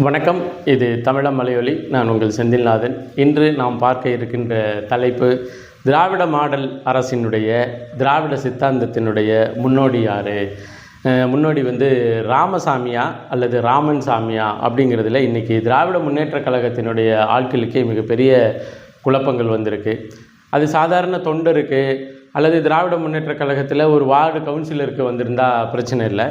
வணக்கம். இது தமிழம் மலையொலி. நான் உங்கள் செந்தில்நாதன். இன்று நாம் பார்க்க இருக்கின்ற தலைப்பு திராவிட மாடல் அரசினுடைய திராவிட சித்தாந்தத்தினுடைய முன்னோடி யார்? முன்னோடி வந்து ராமசாமியா அல்லது ராமன் சாமியா அப்படிங்கிறதுல இன்றைக்கி திராவிட முன்னேற்றக் கழகத்தினுடைய ஆட்களுக்கே மிகப்பெரிய குழப்பங்கள் வந்திருக்கு. அது சாதாரண தொண்டருக்கு அல்லது திராவிட முன்னேற்றக் கழகத்தில் ஒரு வார்டு கவுன்சிலருக்கு வந்திருந்தால் பிரச்சனை இல்லை.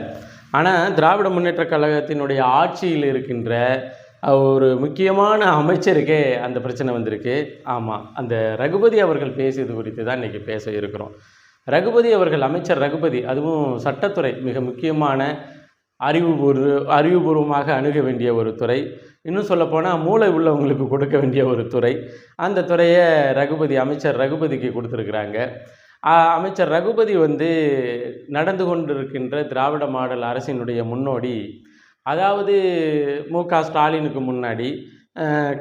ஆனால் திராவிட முன்னேற்றக் கழகத்தினுடைய ஆட்சியில் இருக்கின்ற ஒரு முக்கியமான அமைச்சருக்கே அந்த பிரச்சனை வந்திருக்கு. ஆமாம் அந்த ரகுபதி அவர்கள் பேசியது குறித்து தான் இன்றைக்கி பேச இருக்கிறோம். ரகுபதி அவர்கள் அமைச்சர் ரகுபதி அதுவும் சட்டத்துறை மிக முக்கியமான அறிவுபூர்வ அறிவுபூர்வமாக அணுக வேண்டிய ஒரு துறை. இன்னும் சொல்லப்போனால் மூளை உள்ளவங்களுக்கு கொடுக்க வேண்டிய ஒரு துறை. அந்த துறையை ரகுபதி அமைச்சர் ரகுபதிக்கு கொடுத்துருக்குறாங்க. அமைச்சர் ரகுபதி வந்து நடந்து கொண்டிருக்கின்ற திராவிட மாடல் அரசினுடைய முன்னோடி. அதாவது மு க ஸ்டாலினுக்கு முன்னாடி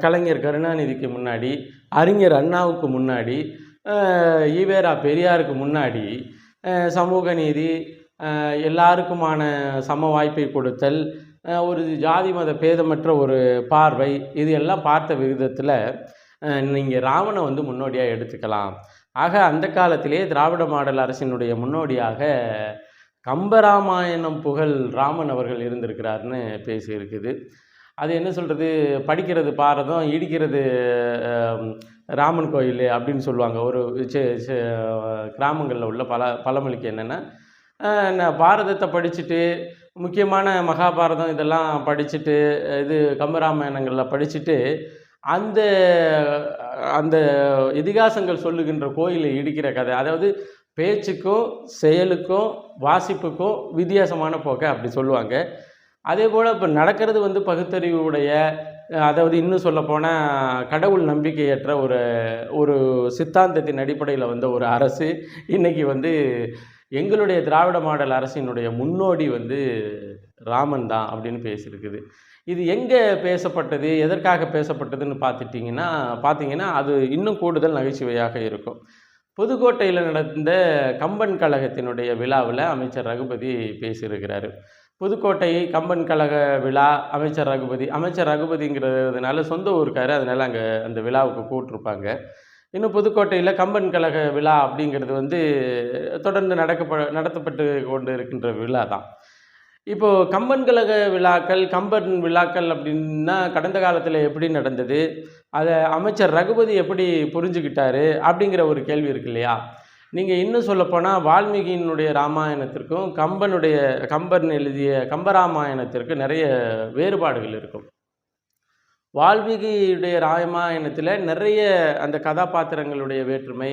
கலைஞர் கருணாநிதிக்கு முன்னாடி அறிஞர் அண்ணாவுக்கு முன்னாடி ஈவேரா பெரியாருக்கு முன்னாடி சமூக நீதி எல்லாருக்குமான சம வாய்ப்பை கொடுத்தல் ஒரு ஜாதி மத பேதமற்ற ஒரு பார்வை இது எல்லாம் பார்த்த விகிதத்தில் நீங்கள் ராவணை வந்து முன்னோடியாக எடுத்துக்கலாம். ஆக அந்த காலத்திலே திராவிட மாடல் அரசினுடைய முன்னோடியாக கம்பராமாயணம் புகழ் ராமன் அவர்கள் இருந்திருக்கிறாருன்னு பேசியிருக்குது அது என்ன சொல்கிறது படிக்கிறது பாரதம் இடிக்கிறது ராமன் கோயில் அப்படின்னு சொல்லுவாங்க. ஒரு கிராமங்களில் உள்ள பல பழமொழிக்கு என்னென்னா பாரதத்தை படிச்சுட்டு முக்கியமான மகாபாரதம் இதெல்லாம் படிச்சுட்டு இது கம்பராமாயணங்களில் படிச்சுட்டு அந்த அந்த இதிகாசங்கள் சொல்லுகின்ற கோயிலை இடிக்கிற கதை. அதாவது பேச்சுக்கும் செயலுக்கும் வாசிப்புக்கும் வித்தியாசமான போக்கை அப்படி சொல்லுவாங்க. அதே போல் இப்போ நடக்கிறது வந்து பகுத்தறிவுடைய அதாவது இன்னும் சொல்லப்போனால் கடவுள் நம்பிக்கையற்ற ஒரு ஒரு சித்தாந்தத்தின் அடிப்படையில் வந்த ஒரு அரசு. இன்றைக்கி வந்து எங்களுடைய திராவிட மாடல் அரசினுடைய முன்னோடி வந்து ராமன் தான் அப்படின்னு பேசியிருக்குது. இது எங்கே பேசப்பட்டது எதற்காக பேசப்பட்டதுன்னு பார்த்துட்டிங்கன்னா பார்த்தீங்கன்னா அது இன்னும் கூடுதல் நகைச்சுவையாக இருக்கும். புதுக்கோட்டையில் நடந்த கம்பன் கழகத்தினுடைய விழாவில் அமைச்சர் ரகுபதி பேசியிருக்கிறாரு. புதுக்கோட்டை கம்பன் கழக விழா அமைச்சர் ரகுபதி அமைச்சர் ரகுபதிங்கிறதுனால சொந்த ஊருக்காரு அதனால் அங்கே அந்த விழாவுக்கு கூட்டிருப்பாங்க. இன்னும் புதுக்கோட்டையில் கம்பன் கழக விழா அப்படிங்கிறது வந்து தொடர்ந்து நடக்கப்ப நடத்தப்பட்டு கொண்டு இருக்கின்ற விழா தான். இப்போது கம்பன் கழக விழாக்கள் கம்பன் விழாக்கள் அப்படின்னா கடந்த காலத்தில் எப்படி நடந்தது? அதை அமைச்சர் ரகுபதி எப்படி புரிஞ்சுக்கிட்டாரு அப்படிங்கிற ஒரு கேள்வி இருக்கு இல்லையா? நீங்கள் இன்னும் சொல்லப்போனால் வால்மீகியினுடைய ராமாயணத்திற்கும் கம்பனுடைய கம்பன் எழுதிய கம்பராமாயணத்திற்கு நிறைய வேறுபாடுகள் இருக்கும். வால்மீகியுடைய ராமாயணத்தில் நிறைய அந்த கதாபாத்திரங்களுடைய வேற்றுமை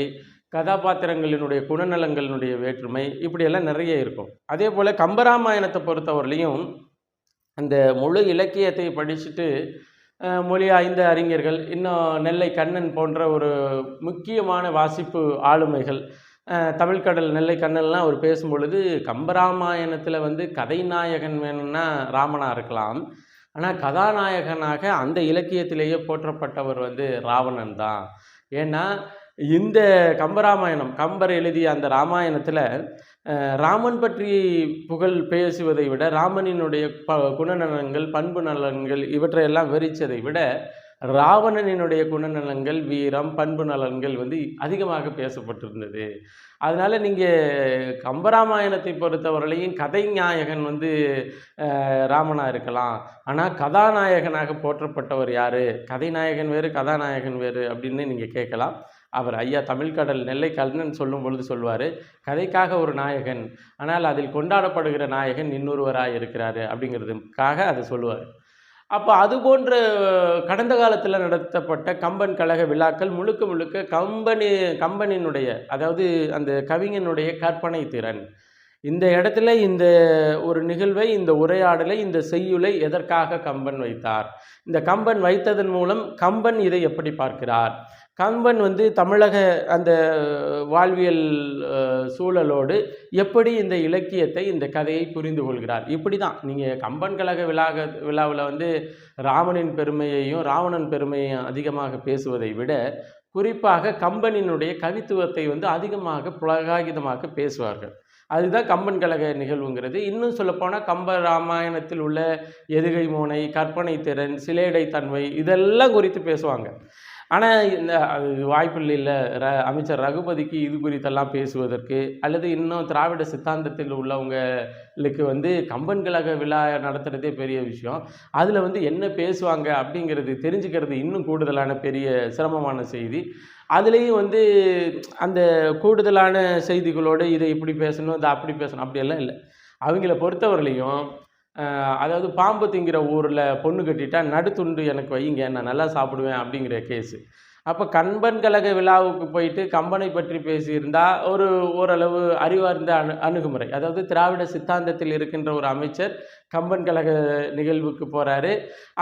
கதாபாத்திரங்களினுடைய குணநலங்களினுடைய வேற்றுமை இப்படியெல்லாம் நிறைய இருக்கும். அதே போல் கம்பராமாயணத்தை பொறுத்தவரையிலையும் அந்த முழு இலக்கியத்தை படிச்சுட்டு மொழி ஐந்து அறிஞர்கள் இன்னும் நெல்லை கண்ணன் போன்ற ஒரு முக்கியமான வாசிப்பு ஆளுமைகள் தமிழ்கடல் நெல்லை கண்ணன்லாம் அவர் பேசும் பொழுது கம்பராமாயணத்தில் வந்து கதைநாயகன் வேணும்னா ராமனாக இருக்கலாம். ஆனால் கதாநாயகனாக அந்த இலக்கியத்திலேயே போற்றப்பட்டவர் வந்து ராவணன் தான். ஏன்னா இந்த கம்பராமாயணம் கம்பர் எழுதிய அந்த ராமாயணத்தில் ராமன் பற்றி புகழ் பேசுவதை விட ராமனினுடைய ப குணநலன்கள் பண்பு நலன்கள் இவற்றையெல்லாம் விவரித்ததை விட ராவணனினுடைய குணநலன்கள் வீரம் பண்பு நலன்கள் வந்து அதிகமாக பேசப்பட்டிருந்தது. அதனால் நீங்கள் கம்பராமாயணத்தை பொறுத்தவரையிலையும் கதை நாயகன் வந்து ராமனாக இருக்கலாம். ஆனால் கதாநாயகனாக போற்றப்பட்டவர் யார்? கதைநாயகன் வேறு கதாநாயகன் வேறு அப்படின்னு நீங்கள் கேட்கலாம். அவர் ஐயா தமிழ்கடல் நெல்லை கல்னன் சொல்லும் பொழுது சொல்வார் கதைக்காக ஒரு நாயகன் ஆனால் அதில் கொண்டாடப்படுகிற நாயகன் இன்னொருவராக இருக்கிறாரு அப்படிங்கிறதுக்காக அதை சொல்லுவார். அப்போ அது போன்ற கடந்த காலத்தில் நடத்தப்பட்ட கம்பன் கழக விழாக்கள் முழுக்க முழுக்க கம்பனி கம்பனினுடைய அதாவது அந்த கவிஞனுடைய கற்பனை திறன். இந்த இடத்துல இந்த ஒரு நிகழ்வை இந்த உரையாடலை இந்த செய்யுளை எதற்காக கம்பன் வைத்தார்? இந்த கம்பன் வைத்ததன் மூலம் கம்பன் இதை எப்படி பார்க்கிறார்? கம்பன் வந்து தமிழக அந்த வாழ்வியல் சூழலோடு எப்படி இந்த இலக்கியத்தை இந்த கதையை புரிந்து கொள்கிறார்? இப்படி தான் நீங்கள் கம்பன் கழக விழாக விழாவில் வந்து ராமனின் பெருமையையும் ராவணன் பெருமையையும் அதிகமாக பேசுவதை விட குறிப்பாக கம்பனினுடைய கவித்துவத்தை வந்து அதிகமாக புலகாகிதமாக பேசுவார்கள். அதுதான் கம்பன் கழக நிகழ்வுங்கிறது. இன்னும் சொல்லப்போனால் கம்ப ராமாயணத்தில் உள்ள எதுகை மோனை கற்பனை திறன் சிலேடைத்தன்மை இதெல்லாம் குறித்து பேசுவாங்க. ஆனால் இந்த அது வாய்ப்பில்லை இல்லை. ர அமைச்சர் ரகுபதிக்கு இது குறித்தெல்லாம் பேசுவதற்கு அல்லது இன்னும் திராவிட சித்தாந்தத்தில் உள்ளவங்களுக்கு வந்து கம்பன் கழக விழா நடத்துகிறதே பெரிய விஷயம். அதில் வந்து என்ன பேசுவாங்க அப்படிங்கிறது தெரிஞ்சுக்கிறது இன்னும் கூடுதலான பெரிய சிரமமான செய்தி. அதுலேயும் வந்து அந்த கூடுதலான செய்திகளோடு இதை இப்படி பேசணும் இதை அப்படி பேசணும் அப்படியெல்லாம் இல்லை. அவங்கள பொறுத்தவரையிலையும் அதாவது பாம்பு திங்கிற ஊரில் பொண்ணு கட்டிட்டா நடுத்துண்டு எனக்கு வைங்க நான் நல்லா சாப்பிடுவேன் அப்படிங்கிற கேஸு அப்போ கண்பன் கழக விழாவுக்கு போயிட்டு கம்பனை பற்றி பேசியிருந்தால் ஒரு ஓரளவு அறிவார்ந்த அணு அணுகுமுறை. அதாவது திராவிட சித்தாந்தத்தில் இருக்கின்ற ஒரு அமைச்சர் கம்பன் கழக நிகழ்வுக்கு போகிறாரு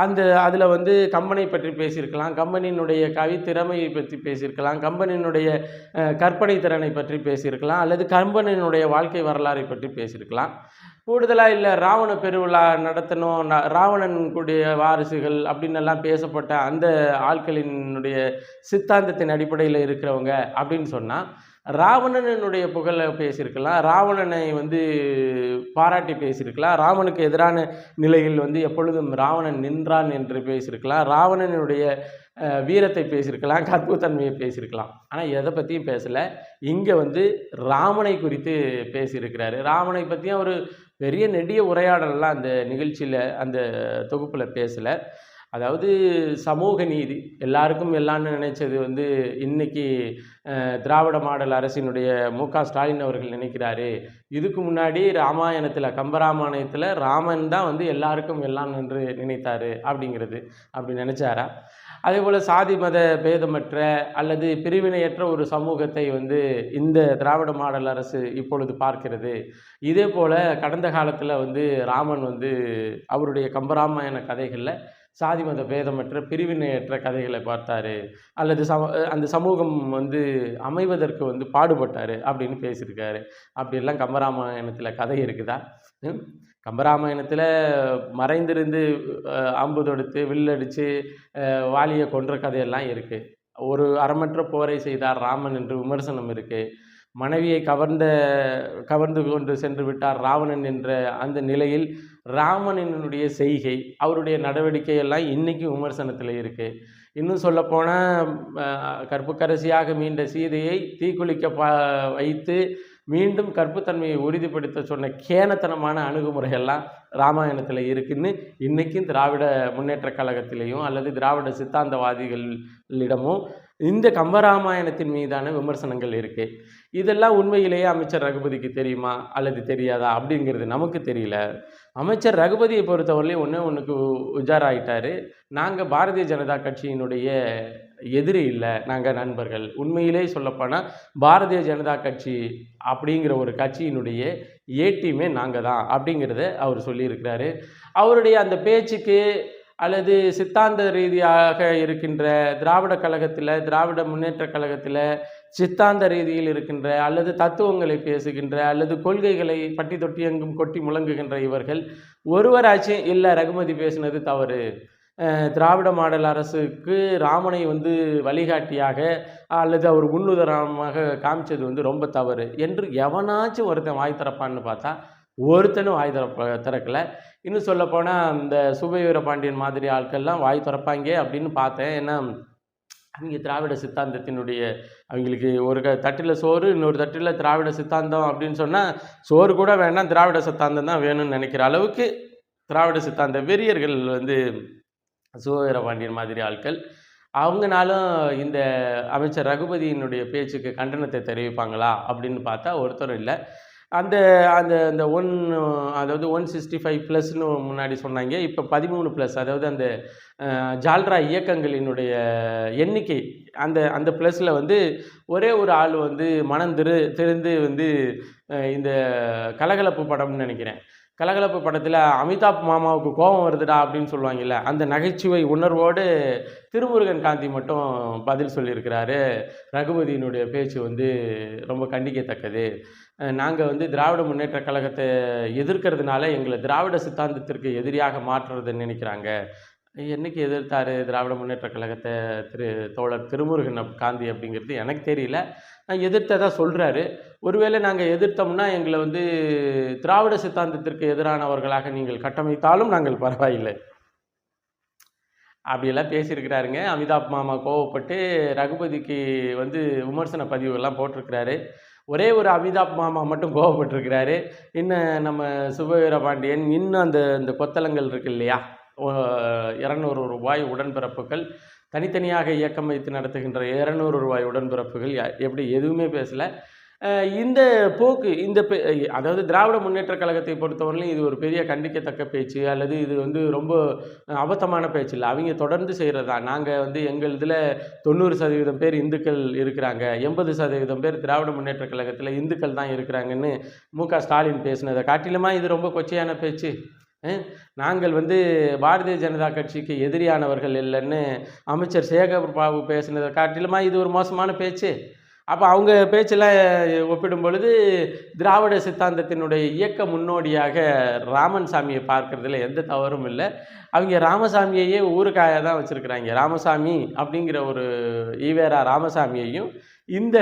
அந்த அதில் வந்து கம்பனை பற்றி பேசியிருக்கலாம். கம்பனினுடைய கவித்திறமையை பற்றி பேசியிருக்கலாம். கம்பனினுடைய கற்பனை திறனை பற்றி பேசியிருக்கலாம். அல்லது கம்பனினுடைய வாழ்க்கை வரலாறை பற்றி பேசியிருக்கலாம். கூடுதலாக இல்லை ராவண பெருவிழா நடத்தணும் ராவணன் கூடிய வாரிசுகள் அப்படின்னு எல்லாம் பேசப்பட்ட அந்த ஆட்களினுடைய சித்தாந்தத்தின் அடிப்படையில் இருக்கிறவங்க அப்படின்னு சொன்னால் ராவணனுடைய புகழை பேசியிருக்கலாம். ராவணனை வந்து பாராட்டி பேசியிருக்கலாம். ராவனுக்கு எதிரான நிலையில் வந்து எப்பொழுதும் ராவணன் நின்றான் என்று பேசியிருக்கலாம். ராவணனுடைய வீரத்தை பேசியிருக்கலாம். கற்புத்தன்மையை பேசியிருக்கலாம். ஆனால் எதை பற்றியும் பேசலை. இங்கே வந்து ராமனை குறித்து பேசியிருக்கிறாரு. ராமனை பற்றியும் ஒரு பெரிய நெடிய உரையாடலாம் அந்த நிகழ்ச்சியில் அந்த தொகுப்பில் பேசலை. அதாவது சமூக நீதி. எல்லாருக்கும் எல்லாம்னு நினைச்சது வந்து இன்னைக்கு திராவிட மாடல் அரசினுடைய மு க ஸ்டாலின் அவர்கள் நினைக்கிறாரு. இதுக்கு முன்னாடி ராமாயணத்தில் கம்பராமாயணத்தில் ராமன் தான் வந்து எல்லாருக்கும் எல்லாம் என்று நினைத்தாரு அப்படிங்கிறது. அப்படி நினைச்சாரா? அதே போல் சாதி மத பேதமற்ற அல்லது பிரிவினையற்ற ஒரு சமூகத்தை வந்து இந்த திராவிட மாடல் அரசு இப்பொழுது பார்க்கிறது. இதே போல் கடந்த காலத்தில் வந்து ராமன் வந்து அவருடைய கம்பராமாயண கதைகளில் சாதி மத பேதமற்ற பிரிவினையற்ற கதைகளை பார்த்தாரு. அல்லது சம அந்த சமூகம் வந்து அமைவதற்கு வந்து பாடுபட்டார் அப்படின்னு பேசியிருக்காரு. அப்படிலாம் கம்பராமாயணத்தில் கதை இருக்குதா? ம்? கம்பராமாயணத்தில் மறைந்திருந்து அம்பு தொடுத்து வில்லடித்து வாலியை கொன்ற கதையெல்லாம் இருக்குது ஒரு அறமற்ற போரை செய்தார் ராமன் என்று விமர்சனம் இருக்குது மனைவியை கவர்ந்த கவர்ந்து கொண்டு சென்று விட்டார் ராவணன் என்ற அந்த நிலையில் ராமனினுடைய செய்கை அவருடைய நடவடிக்கை எல்லாம் இன்றைக்கும் விமர்சனத்தில் இருக்குது இன்னும் சொல்லப்போனால் கற்புக்கரசியாக மீண்ட சீதையை தீக்குளிக்க பா வைத்து மீண்டும் கற்புத்தன்மையை உறுதிப்படுத்த சொன்ன கேனத்தனமான அணுகுமுறைகள்லாம் ராமாயணத்தில் இருக்குன்னு இன்றைக்கும் திராவிட முன்னேற்ற கழகத்திலையும் அல்லது திராவிட சித்தாந்தவாதிகளிடமும் இந்த கம்பராமாயணத்தின் மீதான விமர்சனங்கள் இருக்குது இதெல்லாம் உண்மையிலேயே அமைச்சர் ரகுபதிக்கு தெரியுமா? அல்லது தெரியாதா? அப்படிங்கிறது நமக்கு தெரியல. அமைச்சர் ரகுபதியை பொறுத்தவரையிலையும் ஒன்று ஒன்றுக்கு உஜாராயிட்டார். நாங்கள் பாரதிய ஜனதா கட்சியினுடைய எதிரி இல்லை. நாங்கள் நண்பர்கள். உண்மையிலே சொல்லப்போனால் பாரதிய ஜனதா கட்சி அப்படிங்கிற ஒரு கட்சியினுடைய ஏடியுமே நாங்கள் தான் அப்படிங்கிறத அவர் சொல்லியிருக்கிறாரு. அவருடைய அந்த பேச்சுக்கு அல்லது சித்தாந்த ரீதியாக இருக்கின்ற திராவிட கழகத்தில் திராவிட முன்னேற்ற கழகத்தில் சித்தாந்த ரீதியில் இருக்கின்ற அல்லது தத்துவங்களை பேசுகின்ற அல்லது கொள்கைகளை பட்டி தொட்டி எங்கும் கொட்டி முழங்குகின்ற இவர்கள் ஒருவராச்சும் இல்லை ரகுமதி பேசினது தவறு. திராவிட மாடல் அரசுக்கு ராமனை வந்து வழிகாட்டியாக அல்லது அவர் முன்னுதாரணமாக காமிச்சது வந்து ரொம்ப தவறு என்று எவனாச்சும் ஒருத்தன் வாய் திறப்பான்னு பார்த்தா ஒருத்தனும் வாய் திறப்ப திறக்கல. இன்னும் சொல்லப்போனால் அந்த சுபவீர பாண்டியன் மாதிரி ஆட்கள்லாம் வாய் திறப்பாங்க அப்படின்னு பார்த்தேன். ஏன்னா அவங்க திராவிட சித்தாந்தத்தினுடைய அவங்களுக்கு ஒரு க தட்டில் சோறு இன்னொரு தட்டில் திராவிட சித்தாந்தம் அப்படின்னு சொன்னால் சோறு கூட வேண்டாம் திராவிட சித்தாந்தம் தான் வேணும்னு நினைக்கிற அளவுக்கு திராவிட சித்தாந்த வெறியர்கள் வந்து சுபவீர பாண்டியன் மாதிரி ஆட்கள். அவங்கனாலும் இந்த அமைச்சர் ரகுபதியினுடைய பேச்சுக்கு கண்டனத்தை தெரிவிப்பாங்களா அப்படின்னு பார்த்தா ஒருத்தரும் இல்லை. அந்த அந்த அந்த ஒன் அதாவது ஒன் சிக்ஸ்டி ஃபைவ் ப்ளஸ்னு முன்னாடி சொன்னாங்க. இப்போ பதிமூணு ப்ளஸ் அதாவது அந்த ஜால்ரா இயக்கங்களினுடைய எண்ணிக்கை அந்த அந்த ப்ளஸில் வந்து ஒரே ஒரு ஆள் வந்து மனம் திரு திருந்து வந்து இந்த கலகலப்பு படம்னு நினைக்கிறேன். கலகலப்பு படத்தில் அமிதாப் மாமாவுக்கு கோபம் வருதுடா அப்படின்னு சொல்லுவாங்கல்ல அந்த நகைச்சுவை உணர்வோடு திருமுருகன் காந்தி மட்டும் பதில் சொல்லியிருக்கிறாரு. ரகுபதியினுடைய பேச்சு வந்து ரொம்ப கண்டிக்கத்தக்கது. நாங்கள் வந்து திராவிட முன்னேற்ற கழகத்தை எதிர்க்கிறதுனால எங்களை திராவிட சித்தாந்தத்திற்கு எதிரியாக மாற்றுறதுன்னு நினைக்கிறாங்க. என்னைக்கு எதிர்த்தார் திராவிட முன்னேற்ற கழகத்தை திரு தோழர் திருமுருகன் காந்தி அப்படிங்கிறது எனக்கு தெரியல. நான் எதிர்த்ததாக சொல்கிறாரு ஒருவேளை நாங்கள் எதிர்த்தோம்னா எங்களை வந்து திராவிட சித்தாந்தத்திற்கு எதிரானவர்களாக நீங்கள் கட்டமைத்தாலும் நாங்கள் பரவாயில்லை. அப்படியெல்லாம் பேசியிருக்கிறாருங்க. அமிதாப் மாமா கோவப்பட்டு ரகுபதிக்கு வந்து விமர்சன பதிவுகள்லாம் போட்டிருக்கிறாரு. ஒரே ஒரு அமிதாப் மாமா மட்டும் கோவப்பட்டிருக்கிறாரு. இன்னும் நம்ம சுபவீர பாண்டியன் இன்னும் அந்த இந்த கொத்தளங்கள் இருக்கு இல்லையா? இரநூறு ரூபாய் உடன்பிறப்புகள் தனித்தனியாக இயக்கம் வைத்து நடத்துகின்ற இரநூறு ரூபாய் உடன்பிறப்புகள் எப்படி எதுவுமே பேசலை. இந்த போக்கு இந்த அதாவது திராவிட முன்னேற்ற கழகத்தை பொறுத்தவரையிலும் இது ஒரு பெரிய கண்டிக்கத்தக்க பேச்சு அல்லது இது வந்து ரொம்ப அபத்தமான பேச்சு இல்லை. அவங்க தொடர்ந்து செய்கிறது தான். நாங்கள் வந்து எங்கள் இதில் தொண்ணூறு சதவீதம் பேர் இந்துக்கள் இருக்கிறாங்க. எண்பது சதவீதம் பேர் திராவிட முன்னேற்ற கழகத்தில் இந்துக்கள் தான் இருக்கிறாங்கன்னு மு க ஸ்டாலின் பேசினதை காட்டிலுமா இது ரொம்ப கொச்சையான பேச்சு? நாங்கள் வந்து பாரதிய ஜனதா கட்சிக்கு எதிரியானவர்கள் இல்லைன்னு அமைச்சர் சேகர் பாபு பேசினதை காட்டிலுமா இது ஒரு மோசமான பேச்சு. அப்போ அவங்க பேச்செல்லாம் ஒப்பிடும் பொழுது திராவிட சித்தாந்தத்தினுடைய இயக்க முன்னோடியாக ராமன் சாமியை பார்க்கறதுல எந்த தவறும் இல்லை. அவங்க ராமசாமியையே ஊருக்காக தான் வச்சுருக்குறாங்க. ராமசாமி அப்படிங்கிற ஒரு ஈவேரா ராமசாமியையும் இந்த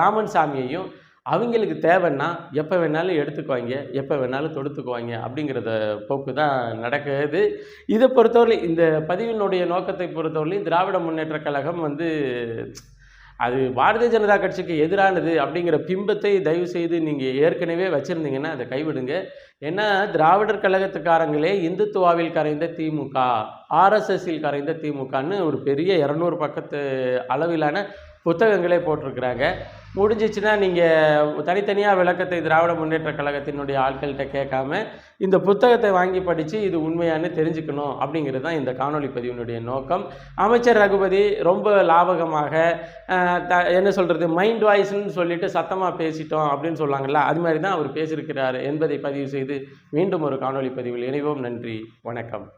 ராமன் சாமியையும் அவங்களுக்கு தேவைன்னா எப்போ வேணாலும் எடுத்துக்குவாங்க எப்போ வேணாலும் தொடுத்துக்குவாங்க அப்படிங்கிறத போக்கு தான் நடக்குது. இதை பொறுத்தவரை இந்த பதிவினுடைய நோக்கத்தை பொறுத்தவரையிலும் திராவிட முன்னேற்ற கழகம் வந்து அது பாரதிய ஜனதா கட்சிக்கு எதிரானது அப்படிங்கிற பிம்பத்தை தயவு செய்து நீங்கள் ஏற்கனவே வச்சுருந்தீங்கன்னா அதை கைவிடுங்க. ஏன்னா திராவிடர் கழகத்துக்காரங்களே இந்துத்துவாவில் கரைந்த திமுக ஆர்எஸ்எஸ்ஸில் கரைந்த திமுகன்னு ஒரு பெரிய இரநூறு பக்கத்து அளவிலான புத்தகங்களே போட்டிருக்கிறாங்க. முடிஞ்சிச்சுன்னா நீங்கள் தனித்தனியாக விளக்கத்தை திராவிட முன்னேற்ற கழகத்தினுடைய ஆட்கள்கிட்ட கேட்காம இந்த புத்தகத்தை வாங்கி படித்து இது உண்மையானு தெரிஞ்சுக்கணும் அப்படிங்கிறது தான் இந்த காணொளி பதிவினுடைய நோக்கம். அமைச்சர் ரகுபதி ரொம்ப லாபகமாக த என்ன சொல்கிறது மைண்ட் வாய்ஸ்ன்னு சொல்லிட்டு சத்தமாக பேசிட்டோம் அப்படின்னு சொல்லுவாங்கல்ல அது மாதிரி தான் அவர் பேசியிருக்கிறார் என்பதை பதிவு செய்து மீண்டும் ஒரு காணொளி பதிவில் இணைவோம். நன்றி வணக்கம்.